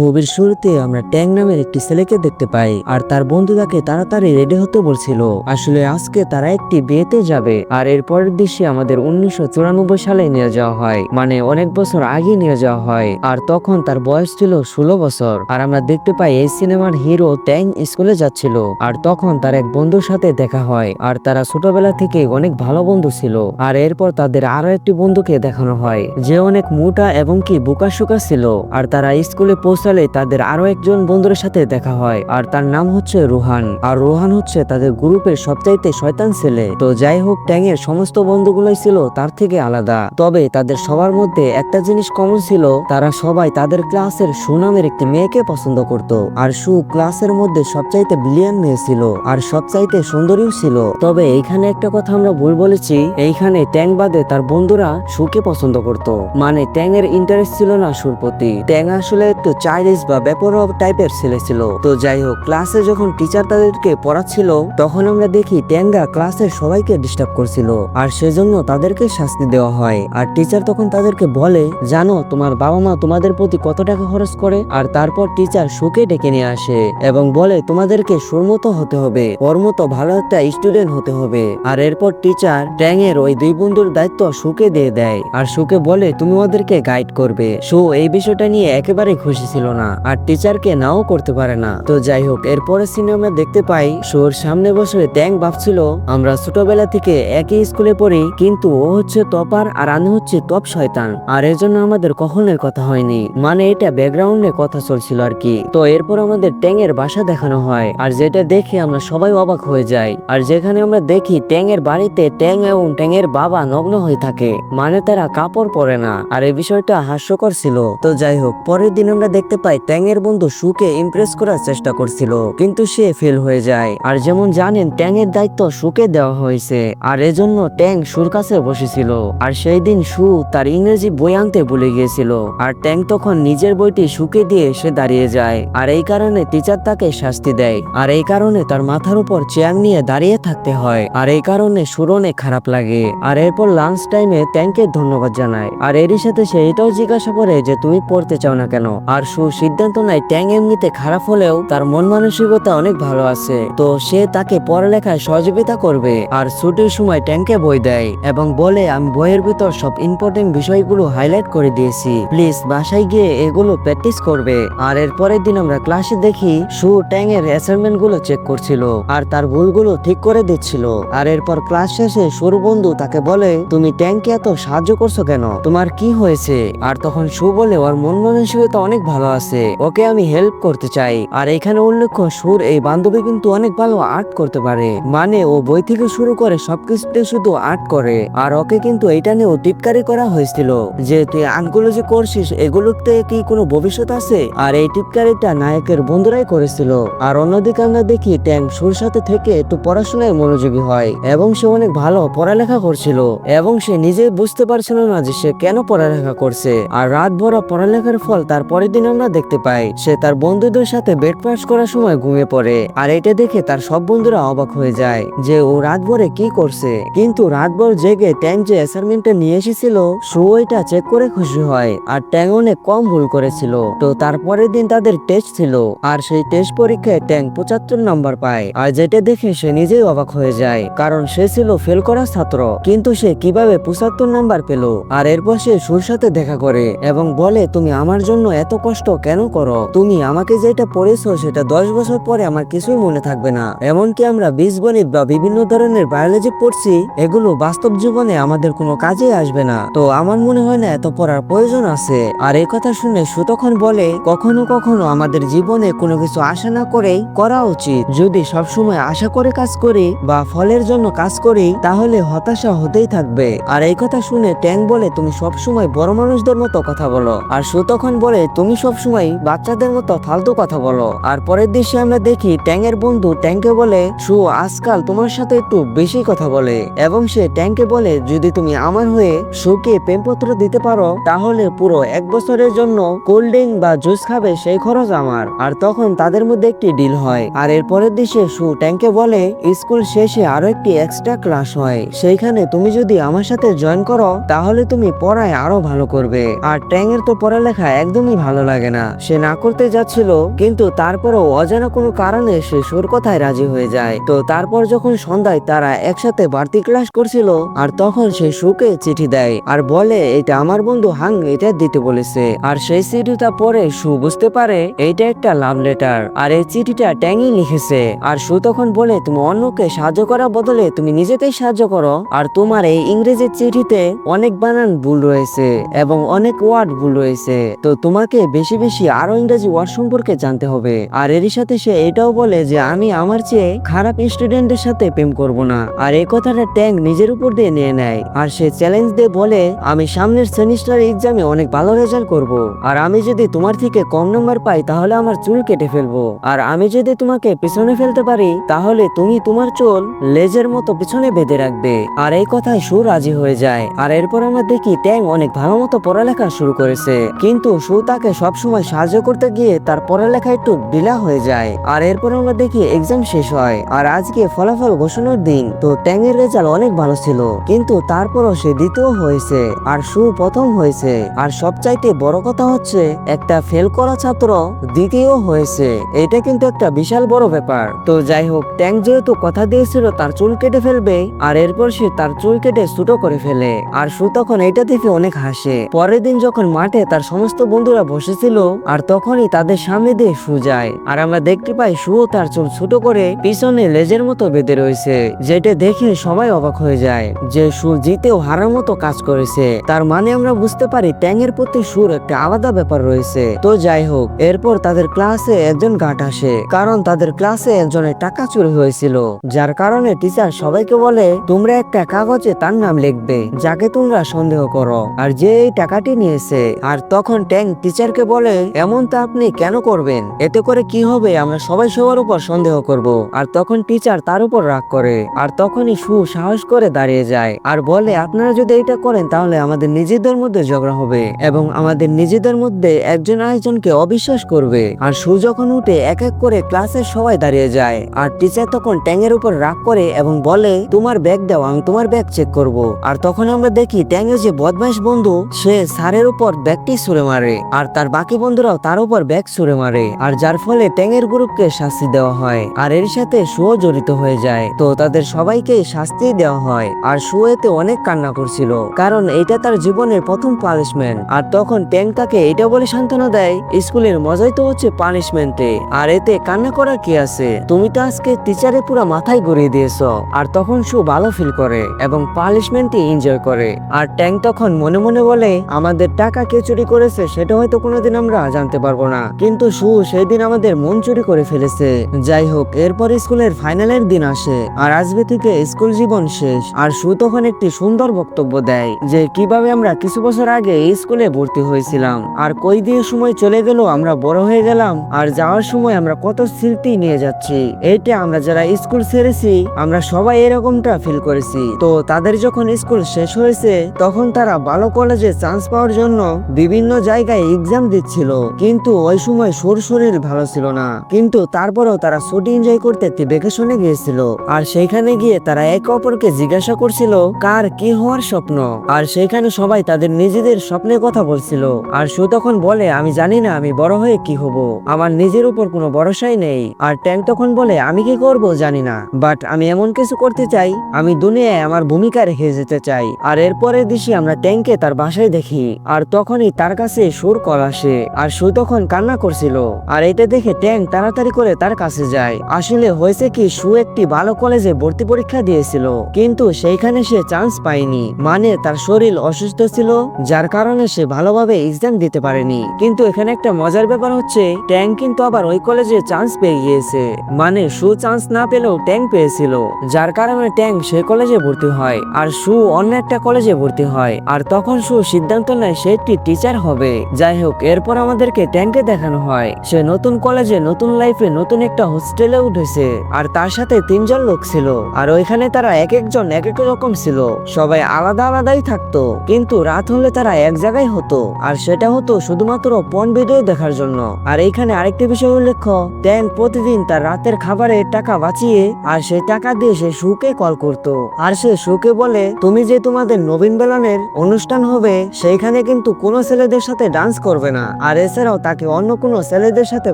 মুভির শুরুতে আমরা ট্যাং নামের একটি ছেলেকে দেখতে পাই, আর তার বন্ধু তাকে তাড়াতাড়ি রেডি হতে বলছিল। আসলে আজকে তারা একটি বিয়েতে যাবে, আর এর পরের দৃশ্যে আমাদের উনিশশো চুরানব্বই সালে নিয়ে যাওয়া হয় মানে অনেক বছর আগে নিয়ে যাওয়া হয়, আর তখন তার বয়স ছিল ষোলো বছর। আর আমরা দেখতে পাই এই সিনেমার হিরো ট্যাং স্কুলে যাচ্ছিল, আর তখন তার এক বন্ধুর সাথে দেখা হয়, আর তারা ছোটবেলা থেকে অনেক ভালো বন্ধু ছিল। আর এরপর তাদের আরও একটি বন্ধুকে দেখানো হয়, যে অনেক মোটা এবং কি বোকা বোকাশোকা ছিল, আর তারা স্কুলে পৌঁছালে তাদের আরও একজন বন্ধুর সাথে দেখা হয়, আর তার নাম হচ্ছে রুহান, আর রুহান হচ্ছে তাদের গ্রুপের সবচাইতে শয়তান ছেলে। তো যাই হোক ট্যাংয়ের সমস্ত বন্ধুগুলোই ছিল তার থেকে আলাদা। তবে তাদের সবার মধ্যে একটা জিনিস কমন ছিল, তারা সবাই তাদের ক্লাসের সুনামের একটি মেয়েকে পছন্দ করত, আর সু ক্লাসের মধ্যে সবচাইতে ব্রিলিয়ান মেয়ে ছিল, আর সবচাইতে সুন্দরীও ছিল। তবে এইখানে একটা কথা আমরা ভুল বলেছি, এইখানে ট্যাং বাদে তার বন্ধুরা সুকে পছন্দ করত। মানে ট্যাং এর ইন্টারেস্ট ছিল না সুর প্রতি। ট্যাং আসলে একটু চাইল্ডিশ বা ব্যাপরোয়া টাইপের ছেলে ছিল। তো যাই হোক ক্লাসে যখন টিচার তাদেরকে পড়াচ্ছিল, তখন আমরা দেখি ট্যাঙ্গা ক্লাসের সবাইকে ডিস্টার্ব করছিল, আর সেজন্য তাদেরকে শাস্তি দেওয়া হয়। আর টিচার তখন তাদেরকে বলে, জানো, তোমার বাবা মা তোমাদের প্রতি কত টাকা খরচ করে, আর তারপর টিচার সুকে ডেকে নিয়ে আসে এবং বলে, তোমাদেরকে সুরমত হতে হবে ওর মতো ভালো একটা স্টুডেন্ট হতে হবে। আর এরপর টিচার ট্যাং এর ওই দুই বন্ধুর দায়িত্ব সুকে দিয়ে দেয়। আর সুকে বলে, তুমি ওদেরকে গাইড করবে। সু এই বিষয়টা নিয়ে একেবারে খুশি ছিল না, আর টিচারকে নাও করতে পারে না। তো যাই হোক, এরপরে সিনেমা দেখতে পাই সুর সামনে বসে ট্যাং ভাবছিল আমরা ছোটবেলা থেকে একই স্কুলে পড়ি, কিন্তু ও হচ্ছে টপার আর আমি হচ্ছে টপ শয়তান। আর এর জন্য আমাদের কখনোই কথা হয়নি। মানে এটা ব্যাকগ্রাউন্ডে কথা চলছিল আর কি। তো এরপর আমাদের ট্যাং এর বাসা দেখানো হয়, আর যেটা দেখে আমরা সবাই অবাক হয়ে যাই। আর যেখানে আমরা দেখি ট্যাং এর বাড়িতে ট্যাং এবং ট্যাং এর বাবা নগ্ন হয়ে থাকে। মানে তারা কাপড় পরে না, আর এই বিষয়টা হাস্যকর ছিল। তো যাই হোক, পরের দিন আমরা দেখতে পাই ট্যাং এর বন্ধু সুকে ইমপ্রেস করার চেষ্টা করছিল, কিন্তু সে ফেল হয়ে যায়। আর যেমন জানেন ট্যাং এর দায়িত্ব সুকে দেওয়া হয়েছে, আর এজন্য ট্যাং সুর কাছে বসেছিল। আর সেই দিন সু তার ইংরেজি বই আনতে ভুলে গিয়েছিল, আর ট্যাং তখন নিজের বইটি সুকে দিয়ে সে দাঁড়িয়ে যায়। আর এই কারণে টিচার তাকে শাস্তি দেয়। আর এই কারণে তার মাথার উপর চেয়ার নিয়ে দাঁড়িয়ে থাকতে হয়। আর এই কারণে সুর অনেক খারাপ লাগে। আর এরপর লাঞ্চ টাইমে ট্যাংকে ধন্যবাদ জানায়। আর এরই সাথে সে এটাও জিজ্ঞাসা করে যে, তুমি পড়তে চাও না কেন? আর সু সিদ্ধান্ত নেয় ট্যাং এমনিতে খারাপ হলেও তার মন মানসিকতা অনেক ভালো আছে। তো সে তাকে পড়ালেখায় সহযোগিতা করবে আর ছুটির সময় ট্যাংকে বই দেয় এবং বলে, আমি বইয়ের ভিতর সব ইম্পর্টেন্ট বিষয়গুলো হাইলাইট করে দিয়েছি। প্লিজ বাসায় গিয়ে এগুলো প্র্যাকটিস করবে। আর এর পরের দিন আমরা ক্লাসে দেখি সু ট্যাং এর অ্যাসাইনমেন্টগুলো চেক করছিল আর তার ভুলগুলো ঠিক করে দিচ্ছিল। আর এরপর ক্লাস শেষে সরু বন্ধু তাকে বলে, তুমি ট্যাংকে এত সাহায্য করছ কেন? তোমার কি হয়েছে? আর তখন সু বলে, ওর মন মানসিকতা অনেক ভালো আছে। ওকে আমি হেল্প করতে চাই। আর এখানে উল্লেখ্য, সুর এই বান্ধবী কিন্তু অনেক ভালো আর্ট করতে পারে। মানে ও বই থেকে শুরু করে সবকিছুতে শুধু আর্ট করে। আর ওকে কিন্তু এটা নিয়েও টিপকারি করা হয়েছিল যে, তুই আর্টগুলো যে করছিস, এগুলোতে কি কোনো ভবিষ্যৎ আছে? আর এই টিপকারিটা নায়কের বন্ধুরাই করেছিল। আর অন্যদিকে আমরা দেখি, ট্যাং সুর সাথে থেকে একটু পড়াশোনায় মনোযোগী হয় এবং সে অনেক ভালো পড়ালেখা করছিল এবং সে নিজে বুঝতে পারছিল না যে সে কেন পড়ালেখা করছে। আর রাত ভরা পড়ালেখার ফল তার পরের দিন আমরা দেখতে পাই, সে তার বন্ধুদের সাথে বেড পাস করার সময় ঘুমিয়ে পড়ে। আর এটা দেখে তার সব বন্ধুরা অবাক হয়ে যায় যে ও রাত ভরে কি করছে। কিন্তু রাত ভর জেগে ট্যাং যে অ্যাসাইনমেন্টটা নিয়ে এসেছিল, সু ওইটা চেক করে খুশি হয়। আর ট্যাং অনেক কম ভুল করেছিল। তো তারপরের দিন তাদের টেস্ট ছিল। আর সেই টেস্ট পরীক্ষায় ট্যাং পঁচাত্তর নাম্বার পায়। আর যেটা দেখে সে নিজেই অবাক হয়ে যায়, কারণ সে ছিল ফেল করা ছাত্র। কিন্তু সে কীভাবে পঁচাত্তর নাম্বার পেল? আর এরপর সে সুর সাথে দেখা করে এবং বলে, তুমি আমার জন্য এত কষ্ট কেন করো? তুমি আমাকে যেটা পড়েছো সেটা দশ বছর পরে আমার কিছুই মনে থাকবে না। এমনকি আমরা বীজগণিত বা বিভিন্ন ধরনের বায়োলজি পড়ছি, এগুলো বাস্তব জীবনে আমাদের কোনো কাজে আসবে না। তো আমার মনে হয় না এত পড়ার প্রয়োজন আছে। আর এই কথা শুনে সু তখন বলে, কখনো কখনো আমাদের জীবনে কোনো কিছু আশা না করেই করা উচিত। যদি সবসময় আশা করে কাজ করি বা ফলের জন্য কাজ করি, তাহলে হতাশা হতেই থাকবে। আর এই কথা শুনে ট্যাং বলে, তুমি সবসময় বড় মানুষদের মতো কথা বলো। আর সু তখন বলে, তুমি সবসময় বাচ্চাদের মতো ফালতু কথা বলো। আর পরের দৃশ্যে আমরা দেখি ট্যাংয়ের বন্ধু ট্যাংকে বলে সু আজকাল তোমার সাথে একটু বেশি কথা বলে। এবং সে ট্যাংকে বলে, যদি তুমি আমার হয়ে সুকে প্রেমপত্র দিতে পারো, তাহলে পুরো এক বছরের জন্য কোল্ড ড্রিঙ্ক বা জুস খাবে সেই খরচ আমার। আর তখন তাদের মধ্যে একটি ডিল হয়। আর এর পরের দৃশ্যে সু ট্যাংকে বলে, স্কুল শেষে আরও একটি এক্সট্রা ক্লাস হয়। সেইখানে তুমি যদি আমার সাথে জয়েন করো, তাহলে তুমি পড়ায় আরও ভালো করবে। আর ট্যাংয়ের তো পড়ালেখা একদমই ভালো লাগে লাগে না। সে না করতে যাচ্ছিল, কিন্তু তারপরও অজানা কোনো কারণে সে সুর কথায় রাজি হয়ে যায়। তো তারপর যখন সন্ধ্যায় তারা একসাথে বাড়তি ক্লাস করছিল, আর তখন সে সুকে চিঠি দেয়, আর বলে, এটা আমার বন্ধু হাং, এটা দিতে বলেছে। আর সেই চিঠিটা পরে সু বুঝতে পারে, এইটা একটা লাভ লেটার আর এই চিঠিটা ট্যাঙ্গি লিখেছে। আর সু তখন বলে, তুমি অন্যকে সাহায্য করার বদলে তুমি নিজেতেই সাহায্য করো, আর তোমার এই ইংরেজি চিঠিতে অনেক বানান ভুল রয়েছে, এবং অনেক ওয়ার্ড ভুল রয়েছে। তো তোমাকে বেশি বেশি বেশি আরও ইংরেজি ওয়ার্ড সম্পর্কে জানতে হবে। আর এরই সাথে সে এটাও বলে যে আমি আমার চেয়ে খারাপ স্টুডেন্টের সাথে প্রেম করব না। আর এই কথাটা ট্যাঙ্ক নিজের উপর দিয়ে নিয়ে নেয়। আর সে চ্যালেঞ্জ দিয়ে বলে, আমি সামনের সেমিস্টার এক্সামে অনেক ভালো রেজাল্ট করব। আর আমি যদি তোমার থেকে কম নম্বর পাই, তাহলে আমার চুল কেটে ফেলব। আর আমি যদি তোমাকে পিছনে ফেলতে পারি, তাহলে তুমি তোমার চুল লেজের মতো পিছনে বেঁধে রাখবে। আর এই কথায় সু রাজি হয়ে যায়। আর এরপর আমরা দেখি ট্যাং অনেক ভালো মতো পড়ালেখা শুরু করেছে। কিন্তু সু তাকে সবসময় সাহায্য করতে গিয়ে তার পড়ালেখা একটু ঢিলা হয়ে যায়। আর এরপর আমরা দেখি এক্সাম শেষ হয়। আর আজকে ফলাফল ঘোষণার দিন, তো ট্যাংয়ের রেজাল্ট অনেক ভালো ছিল। কিন্তু তারপরও সে দ্বিতীয় হয়েছে, আর সু প্রথম হয়েছে। আর সবচাইতে বড় কথা হচ্ছে, একটা ফেল করা ছাত্র দ্বিতীয় হয়েছে। এটা কিন্তু একটা বিশাল বড় ব্যাপার। তো যাই হোক ট্যাং যেহেতু কথা দিয়েছিল, তার চুল কেটে ফেলবে, আর এরপর সে তার চুল কেটে ছোট করে ফেলে। আর সু তখন এটা দেখে অনেক হাসে। পরের দিন যখন মাঠে তার সমস্ত বন্ধুরা বসেছিল আর তখনই তাদের সামনে দিয়ে সু যায়। আর আমরা দেখতে পাই সুও তার চুল ছোট করে পিছনে লেজের মতো বেঁধে রয়েছে, যেটা দেখে সবাই অবাক হয়ে যায় যে সু জিতেও হারার মতো কাজ করেছে। তার মানে আমরা বুঝতে পারি ট্যাংয়ের প্রতি সুর একটা আলাদা ব্যাপার রয়েছে। তো যাই হোক, এরপর তাদের ক্লাসে একজন গাট আসে, কারণ তাদের ক্লাসে একজনের টাকা চুরি হয়েছিল, যার কারণে টিচার সবাইকে বলে, তোমরা একটা কাগজে তার নাম লিখবে, যাকে তোমরা সন্দেহ করো। আর যে এই টাকাটি নিয়েছে, আর তখন ট্যাং টিচারকে বলে এমনটা আপনি কেন করবেন? এতে করে কি হবে? আমরা সবাই সবার উপর সন্দেহ করব। আর তখন টিচার তার উপর রাগ করে, আর তখনই সু সাহস করে দাঁড়িয়ে যায়, আর বলে, আপনারা যদি এটা করেন, তাহলে আমাদের নিজেদের মধ্যে ঝগড়া হবে এবং আমাদের নিজেদের মধ্যে একজন আরেকজনকে অবিশ্বাস করবে। আর সু যখন উঠে এক এক করে ক্লাসের সবাই দাঁড়িয়ে যায়, আর টিচার তখন ট্যাংয়ের উপর রাগ করে এবং বলে, তোমার ব্যাগ দাও, আমি তোমার ব্যাগ চেক করব। আর তখন আমরা দেখি ট্যাংয়ের যে বদমাস বন্ধু, সে স্যারের উপর ব্যাগটি ছুড়ে মারে, আর তার বাকি বন্ধুরাও তার উপর ব্যাগ ছুড়ে মারে, আর যার ফলে ট্যাংয়ের গ্রুপকে শাস্তি দেওয়া হয়, আর এর সাথে সুও জড়িত হয়ে যায়। তো তাদের সবাইকে শাস্তি দেওয়া হয়, আর সু এতে অনেক কান্না করছিল, কারণ এটা তার জীবনের প্রথম পানিশমেন্ট আর তখন ট্যাং তাকে এটা বলে সান্ত্বনা দেয়, স্কুলের মজাই তো হচ্ছে পানিশমেন্টে আর এতে কান্না করার কি আছে? তুমি তো আজকে টিচারে পুরো মাথায় ঘুরিয়ে দিয়েছ। আর তখন সু ভালো ফিল করে, এবং পানিশমেন্টই এনজয় করে। আর ট্যাং তখন মনে মনে বলে, আমাদের টাকা কে চুরি করেছে, সেটা হয়তো কোনোদিন আমরা জানতে পারব না। কিন্তু সু সেদিন আমাদের মন চুরি করে ফেলেছে। যাই হোক, এরপর স্কুলের ফাইনালের দিন আসে, আর আজকে থেকে স্কুল জীবন শেষ। আর সু তখন একটি সুন্দর বক্তব্য দেয়, যে কীভাবে আমরা কিছু বছর আগে এই স্কুলে ভর্তি হয়েছিলাম। আর কই দিয়ে সময় চলে গেল, আমরা বড় হয়ে গেলাম, আর যাওয়ার সময় আমরা কত স্মৃতি নিয়ে যাচ্ছি। এইটা আমরা যারা স্কুল ছেড়েছি, আমরা সবাই এরকমটা ফিল করেছি। তো তাদের যখন স্কুল শেষ হয়েছে, তখন তারা ভালো কলেজে চান্স পাওয়ার জন্য বিভিন্ন জায়গায় এক্সাম দিচ্ছিল কিন্তু ওই সময় সুর শরীর ভালো ছিল না। কিন্তু তারপরেও তারা ছুটি এনজয় করতে একটি ভেকেশনে গিয়েছিল। আর সেখানে গিয়ে তারা একে অপরকে জিজ্ঞাসা করছিল, কার কি হওয়ার স্বপ্ন? আর সেখানে সবাই তাদের নিজেদের স্বপ্নের কথা বলছিল। আর সু তখন বলে, আমি জানি না আমি বড় হয়ে কি হব। আমার নিজের উপর কোনো ভরসাই নেই। আর ট্যাং তখন বলে, আমি কি করব জানি না। বাট আমি এমন কিছু করতে চাই। আমি দুনিয়ায় আমার ভূমিকা রেখে যেতে চাই। আর এরপরে দিশি আমরা ট্যাংকে তার বাসায় দেখি। আর তখনই তার কাছে সুর কল আসে। আর সু তখন কান্না করছিল। আর এটা দেখে ট্যাং তাড়াতাড়ি করে তার কাছে যায়। আসলে হয়েছে কি সু একটি ভালো কলেজে ভর্তি পরীক্ষা দিয়েছিল, কিন্তু সেইখানে সে চান্স পায়নি। মানে তার শরীর অসুস্থ ছিল, যার কারণে সে ভালোভাবে এক্সাম দিতে পারেনি। কিন্তু এখানে একটা মজার ব্যাপার হচ্ছে, ট্যাং কিন্তু আবার ওই কলেজে চান্স পেয়ে গিয়েছে। মানে সু চান্স না পেলেও ট্যাং পেয়েছিল, যার কারণে ট্যাং সে কলেজে ভর্তি হয়, আর সু অন্য একটা কলেজে ভর্তি হয়। আর তখন সু সিদ্ধান্ত নেয় সে একটি টিচার হবে। যাই হোক, এরপর আমাদেরকে ট্যাংকে দেখানো হয়। সে নতুন কলেজে নতুন লাইফে নতুন একটা হোস্টেলে উঠেছে। আর তার সাথে তিনজন লোক ছিল। আর ওইখানে তারা এক একজন এক এক রকম ছিল। সবাই আলাদা আলাদাই থাকতো। কিন্তু রাত হলে তারা এক জায়গায় হতো। আর সেটা হতো শুধুমাত্র পন ভিডিও দেখার জন্য। আর এইখানে আরেকটি বিষয় উল্লেখ্য। ট্যাং প্রতিদিন তার রাতের খাবারের টাকা বাঁচিয়ে আর সেই টাকা দিয়ে সে সুকে কল করত। আর সে সুকে বলে, তুমি যে তোমাদের নবীন বেলানের অনুষ্ঠান হবে, সেইখানে কিন্তু কোনো ছেলেদের সাথে ডান্স করবে না। আর এছাড়াও তাকে অন্য কোনো ছেলেদের সাথে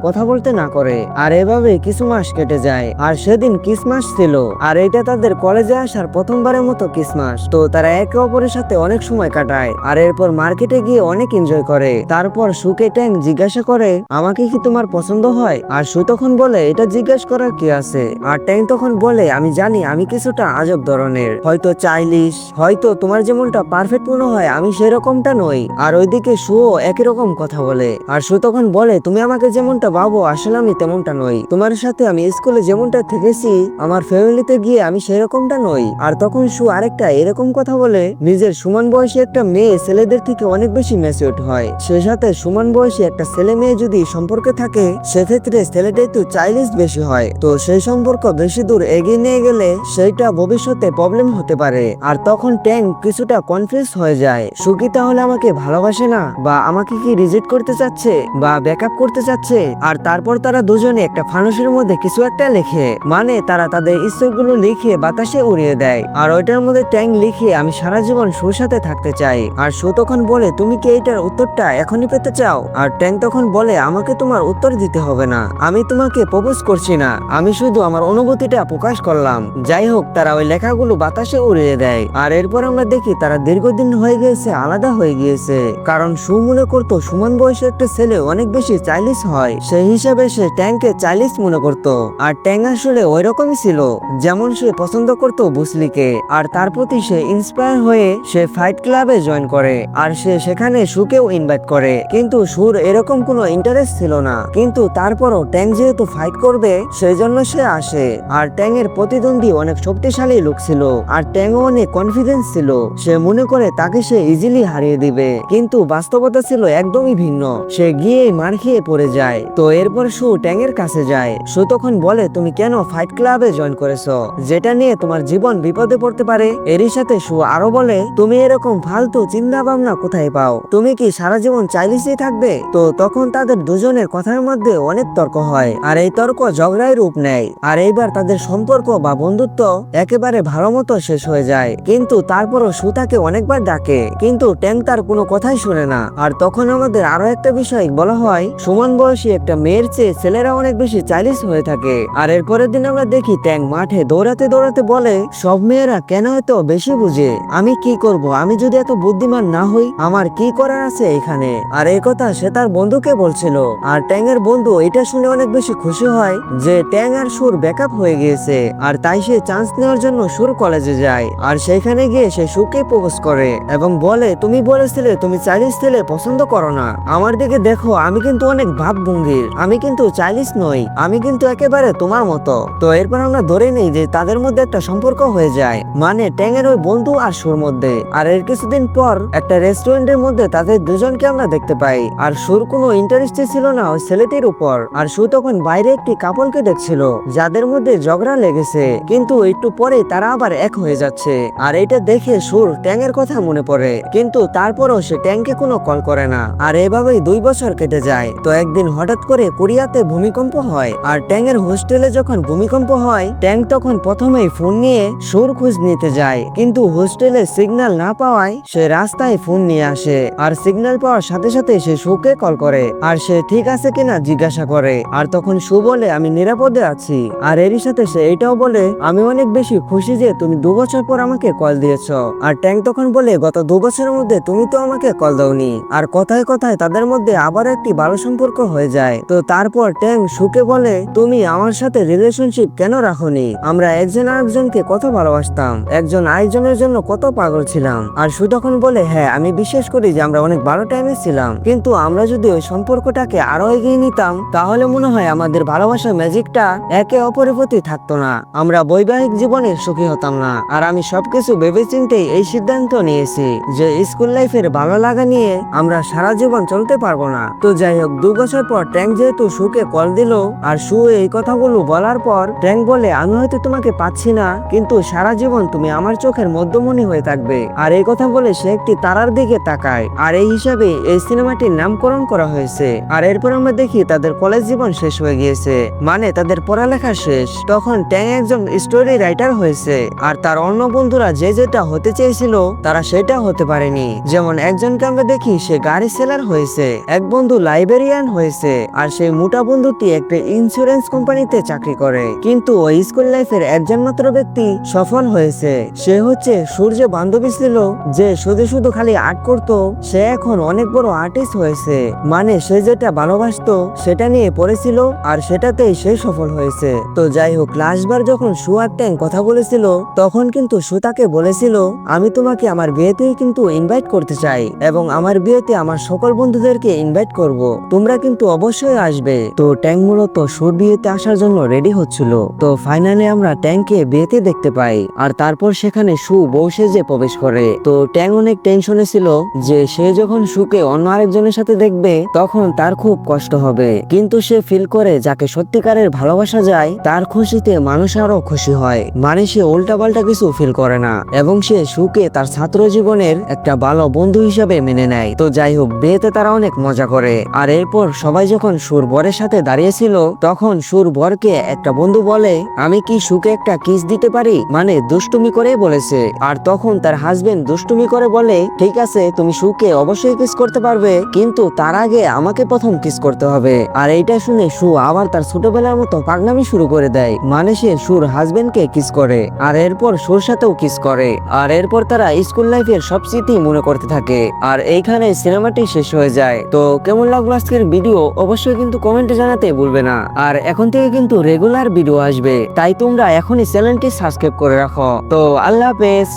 কথা বলতে না করে। আর এভাবে কিছু মাস কেটে যায়। আর সেদিন ক্রিসমাস ছিল। আর এটা তাদের কলেজে আসার প্রথমবারের মতো ক্রিসমাস। তো তারা একে অপরের সাথে অনেক সময় কাটায়। আর এরপর মার্কেটে গিয়ে অনেক এনজয় করে। তারপর সুকে ট্যাং জিজ্ঞাসা করে, আমাকে কি তোমার পছন্দ হয়? আর সু তখন বলে, এটা জিজ্ঞাসা করার কি আছে? আর ট্যাং তখন বলে, আমি জানি আমি কিছুটা আজব ধরনের। হয়তো চাইলিশ, হয়তো তোমার যেমনটা পারফেক্ট মনে হয়, আমি সেরকমটা নই। আর ওইদিকে সুও একই রকম কথা বলে। আর সু তখন বলে, তুমি আমাকে যেমনটা ভাবো, আসলে আমি তেমনটা নই। তোমার সাথে আমি স্কুলে যেমনটা থেকেছি, আমার ফ্যামিলিতে গিয়ে আমি সেরকমটা নই। আর তখন সু আরেকটা এরকম কথা বলে, নিজের সমান বয়সী একটা মেয়ে ছেলেদের থেকে অনেক বেশি ম্যাচিউর হয়। সে সাথে সমান বয়সী একটা ছেলে মেয়ে যদি সম্পর্কে থাকে, সেক্ষেত্রে ছেলেটা একটু চাইলিশ বেশি হয়। তো সেই সম্পর্ক বেশি দূর এগিয়ে নিয়ে গেলে সেইটা ভবিষ্যতে প্রবলেম হতে পারে। আর তখন ট্যাং কিছুটা কনফিউজ হয়ে যায়। সুকি তাহলে আমাকে ভালোবাসে না? বা আমাকে কি রিজেক্ট করতে চাচ্ছে বা ব্যাকআপ করতে চাচ্ছে আর তারপর তারা দুজনে একটা ফানুসের মধ্যে কিছু একটা লেখে মানে তারা তাদের ইচ্ছেগুলো লিখে বাতাসে উড়িয়ে দেয়। আর ওইটার মধ্যে ট্যাং লিখে আমি সারা জীবন সুর সাথে থাকতে চাই। আর সু তখন বলে, তুমি কি এইটার উত্তরটা এখনই পেতে চাও? আর ট্যাং তখন বলে, আমাকে তোমার উত্তর দিতে হবে না। আমি তোমাকে প্রপোজ করছি না। আমি শুধু আমার অনুভূতিটা প্রকাশ করলাম। যাই হোক, তারা ওই লেখাগুলো বাতাসে উড়িয়ে দেয়। আর এরপর আমরা দেখি তারা দীর্ঘদিন হয়ে গিয়েছে, আলাদা হয়ে গিয়েছে। কারণ সু মনে করতো সমান বয়সের একটা ছেলে অনেক বেশি চাইলিশ হয়। সেই হিসাবে সে ট্যাংকে চাইলিশ মনে করত। আর ট্যাং আসলে ওই রকমই ছিল, যেমন সে পছন্দ করত বুসলিকে আর তার প্রতি সে ইন্সপায়ার হয়ে সে ফাইট ক্লাবে জয়েন করে। আর সে সেখানে সুকেও ইনভাইট করে। কিন্তু সুর এরকম কোনো ইন্টারেস্ট ছিল না। কিন্তু তারপরও ট্যাং যেহেতু ফাইট করবে সেই জন্য সে আসে। আর ট্যাং এর প্রতিদ্বন্দ্বী অনেক শক্তিশালী লোক ছিল। আর ট্যাংও অনেক কনফিডেন্স ছিল। সে মনে করে তাকে সে ইজিলি হারিয়ে দিবে। কিন্তু বাস্তবতা ছিল একদমই ভিন্ন। সে গিয়ে মার খেয়ে পড়ে যায়। তো এরপর সু ট্যাং এর কাছে যায়। সু তখন বলে, তুমি কেন ফাইট ক্লাবে জয়েন করেছ? যেটা নিয়ে তোমার জীবন বিপদে পড়তে পারে। এরই সাথে সু আরও বলে, তুমি এরকম ফালতু চিন্তা ভাবনা কোথায় পাও? তুমি কি সারা জীবন চাইলিশই থাকবে? তো তখন তাদের দুজনের কথার মধ্যে অনেক তর্ক হয়, আর এই তর্ক ঝগড়ায় রূপ নেয়। আর এইবার তাদের সম্পর্ক বা বন্ধুত্ব একেবারে ভালো মতো শেষ হয়ে যায়। কিন্তু তারপরও সু তাকে অনেকবার ডাকে, কিন্তু ট্যাং তার কোনো কথাই শুনে না। আর তখন আমাদের আরও একটা বিষয়, বলা হয় সমান বয়সী একটা মেয়ের চেয়ে ছেলেরা অনেক বেশি চাইলিশ হয়ে থাকে। আর এর পরের দিন আমরা দেখি ট্যাং মাঠে দৌড়াতে দৌড়াতে বলে, সব মেয়েরা কেন এত বেশি বুঝে? আমি কি করব? আমি যদি এত বুদ্ধিমান না হই, আমার কি করার আছে এখানে? আর এই কথা সে তার বন্ধুকে বলছিল। আর ট্যাং এর বন্ধু এটা শুনে অনেক বেশি খুশি হয় যে ট্যাং আর সুর ব্যাকআপ হয়ে গিয়েছে, আর তাই সে চান্স নেওয়ার জন্য সুর কলেজে যায়। আর সেখানে গিয়ে সে সুকে প্রপোজ করে এবং বলে, তুমি বলেছিলে, তুমি চাইলিশ ছেলে পছন্দ করো না। আমার দিকে দেখো, আমি কিন্তু অনেক ভাব ভাবভঙ্গির, আমি কিন্তু চাইলিশ নই, আমি কিন্তু একেবারে তোমার মতো। তো এরপর আমরা ধরে নেই যে তাদের মধ্যে একটা সম্পর্ক হয়ে যায় মানে ট্যাংয়ের ওই বন্ধু আর সুর মধ্যে। আর এর কিছুদিন পর একটা রেস্টুরেন্টের মধ্যে তাদের দুজনকে আমরা দেখতে পাই। আর সুর কোনো ইন্টারেস্টে ছিল না ওই ছেলেটির উপর। আর সু তখন বাইরে একটি কাপলকে দেখছিল, যাদের মধ্যে ঝগড়া লেগেছে। কিন্তু একটু পরে তারা আবার এক হয়ে যাচ্ছে। আর এটা দেখে সুর ট্যাংয়ের কথা মনে পড়ে। কিন্তু তারপরও সে ট্যাংকে কোনো কল করে না। আর এভাবেই দুই বছর কেটে যায়। তো একদিন হঠাৎ করে কোরিয়াতে ভূমিকম্প হয় আর ট্যাংয়ের হোস্টেলে যখন ভূমিকম্প হয়, ট্যাং তখন প্রথমেই ফোন নিয়ে সুর খোঁজ নিতে যায়। কিন্তু হোস্টেলে সিগন্যাল না পাওয়ায় সে রাস্তায় ফোন নিয়ে আসে আর সিগন্যাল পাওয়ার সাথে সাথে সে সুকে কল করে আর সে ঠিক আছে কিনা জিজ্ঞাসা করে। আর তখন সু বলে, আমি নিরাপদে আছি। আর এরই সাথে সে এটাও বলে, আমি অনেক বেশি খুশি যে তুমি দু বছর পর আমাকে কল দিয়েছ। আর ট্যাং তখন বলে, গত দু বছরের মধ্যে তুমি তো আমাকে কল দাওনি। আর কথায় কথায় তাদের মধ্যে আবার একটি ভালো সম্পর্ক হয়ে যায়। তো তারপর ট্যাং সুকে বলে, তুমি আমার সাথে রিলেশনশিপ কেন রাখোনি? আমরা একজন আরেকজনকে কত ভালোবাসতাম। একজন আরেকজনের জন্য কত পাগল ছিলাম। আর সু তখন বলে হ্যাঁ আমি বিশ্বাস করি যে আমরা অনেক ভালো টাইমে ছিলাম। কিন্তু আমরা যদি ওই সম্পর্কটাকে আরও এগিয়ে নিতাম, তাহলে মনে হয় আমাদের ভালোবাসার ম্যাজিকটা একে অপরের প্রতি থাকতো না। আমরা বৈবাহিক জীবনে সুখী হতাম না। আর আমি সবকিছু ভেবেচিন্তেই এই সিদ্ধান্ত নিয়েছি যে স্কুল লাইফের ভালো লাগা নিয়ে আমরা সারা জীবন চলতে পারব না। তো যাই হোক, দু বছর পর ট্যাং যেহেতু সুকে কল দিল, আর সু এই কথাগুলো বলার পর ট্যাং বলে, আমি হয়তো তোমাকে পাচ্ছি না, কিন্তু সারা জীবন তুমি আমার চোখের মধ্যমণি হয়ে থাকবে। আর এই কথা বলে সে একটি তারার দিকে তাকায়। আর এই হিসাবে এই সিনেমাটির নামকরণ করা হয়েছে। আর এরপর আমরা দেখি তাদের কলেজ জীবন শেষ হয়ে গিয়েছে। মানে তাদের পড়ালেখা শেষ। তখন ট্যাং একজন স্টোরি রাইটার হয়েছে। আর তার অন্য বন্ধুরা যে যেটা হতে চেয়েছিল, তারা সেটা হতে পারেনি। যেমন একজনকে আমরা দেখি, সে গাড়ি সেলার হয়েছে হয়েছে, এক বন্ধু লাইব্রেরিয়ান হয়েছে, আর সেই মোটা বন্ধুটি একটা ইন্স্যুরেন্স কোম্পানিতে চাকরি করে। কিন্তু ওই স্কুল লাইফের একজন মাত্র ব্যক্তি সফল হয়েছে। সে হচ্ছে সূর্য বান্ধবী ছিল, যে শুধু শুধু খালি আর্ট করতো, সে এখন অনেক বড় আর্টিস্ট হয়েছে। মানে সে যেটা ভালোবাসতো, সেটা নিয়ে পড়েছিল, আর সেটাতেই সে সফল হয়েছে। তো যাই হোক লাস্টবার যখন সু আর ট্যাং কথা বলেছিল, তখন কিন্তু সু তাকে বলেছিল, আমি তোমাকে আমার বিয়েতেই কিন্তু ইনভাইট করতে চাই, এবং আমার বিয়েতে আমার সকল বন্ধুদেরকে ইনভাইট করব। তোমরা কিন্তু অবশ্যই আসবে। তো ট্যাং মূলত সুর বিয়েতে আসার জন্য রেডি হচ্ছিল। তো ফাইনালি আমরা ট্যাংকে বিয়েতে দেখতে পাই। আর তারপর সেখানে সু বউ সেজে প্রবেশ করে। তো ট্যাং অনেক টেনশনে ছিল যে সে যখন সুকে অন্য আরেকজনের সাথে দেখবে, তখন তার খুব কষ্ট হবে। কিন্তু সে ফিল করে যাকে সত্যিকারের ভালোবাসা যায়, তার খুশিতে মানুষ আরও খুশি হয়। মানে সে উল্টাপাল্টা কিছু ফিল করে না। এবং সে সুকে তার ছাত্র জীবনের একটা ভালো বন্ধু হিসাবে মেনে নেয়। তো যাই হোক, বিয়েতে তারা অনেক মজা করে। আর এরপর সবাই যখন সুর বরের সাথে দাঁড়িয়েছিল, তখন সুর বরকে একটা বন্ধু বলে, আমি কি সুকে একটা কিস দিতে পারি? মানে দুষ্টুমি করে বলেছে। আর তখন তার হাজবেন্ড দুষ্টুমি করে বলে, ঠিক আছে, তুমি সুকে অবশ্যই কিস করতে পারবে, কিন্তু তার আগে আমাকে প্রথম কিস করতে হবে। আর এইটা শুনে সু আবার তার ছোটবেলার মতো পাগনামি শুরু করে দেয়। মানে সে সুর হাজবেন্ডকে কিস করে, আর এরপর সুর সাথেও কিস করে। আর এরপর তারা স্কুল লাইফের সব স্মৃতি মনে করতে থাকে। আর এইখানে সিনেমাটি শেষ হয়ে যায়। তো কেমন লাগল আজকের ভিডিও অবশ্যই কিন্তু কমেন্টে জানাতে ভুলবে না। আর এখন থেকে কিন্তু রেগুলার ভিডিও আসবে। তাই তোমরা এখনই চ্যানেলটি সাবস্ক্রাইব করে রাখো। তো আল্লাহ হাফেজ।